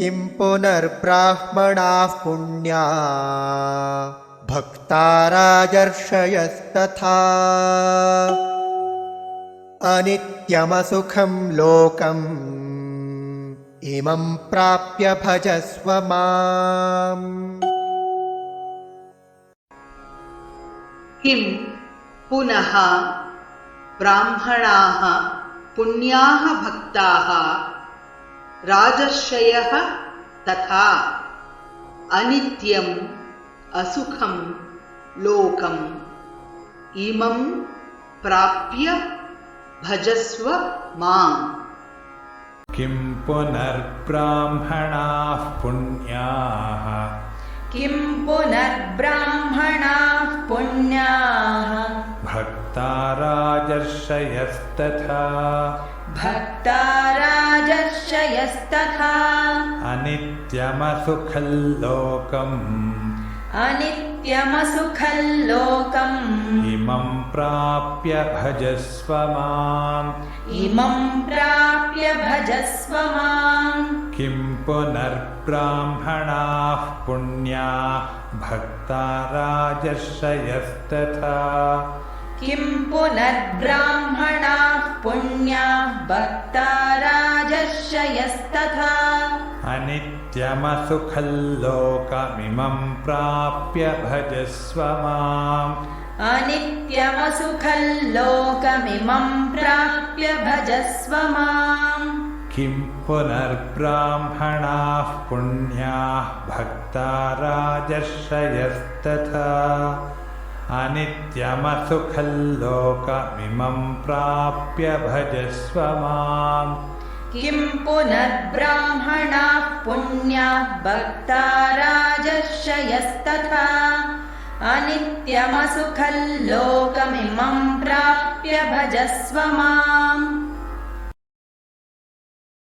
किं पुनर्ब्राह्मणाः पुण्या? भक्ता राजर्षयस्तथा अनित्यमसुखं लोकम् इमं प्राप्य भजस्व माम्। किं पुनः ब्राह्मणाः पुण्याः भक्ताः राजर्षयः तथा अनित्यम् असुखं लोकम् इमं प्राप्य भजस्व माम्। किं पुनर्ब्राह्मणाः पुण्याः? किं पुनर्ब्राह्मणाः पुण्याः? भक्ता राजर्षयस्तथा। भक्ता राजर्षयस्तथा अनित्यमसुखल्लोकम्। अनित्यमसुखल्लोकम्। इमं प्राप्य भजस्व माम्। इमं प्राप्य भजस्व माम्। किं पुनर्ब्राह्मणाः पुण्याः भक्ता राजर्षयस्तथा किं पुनर्ब्राह्मणाः पुण्याः भक्ता राजर्षयस्तथा अनित्यमसुखल्लोकमिमं प्राप्य भजस्व माम्। अनित्यमसुखल्लोकमिमं प्राप्य भजस्व माम्। किं पुनर्ब्राह्मणाः पुण्याः भक्ता राजर्षयस्तथा। अनित्यमसुखल्लोकमिमं प्राप्य भजस्व माम् किं पुनर्ब्राह्मणाः पुण्याः भक्ता राजर्षयस्तथा अनित्यमसुखल्लोकमिमं प्राप्य भजस्व माम्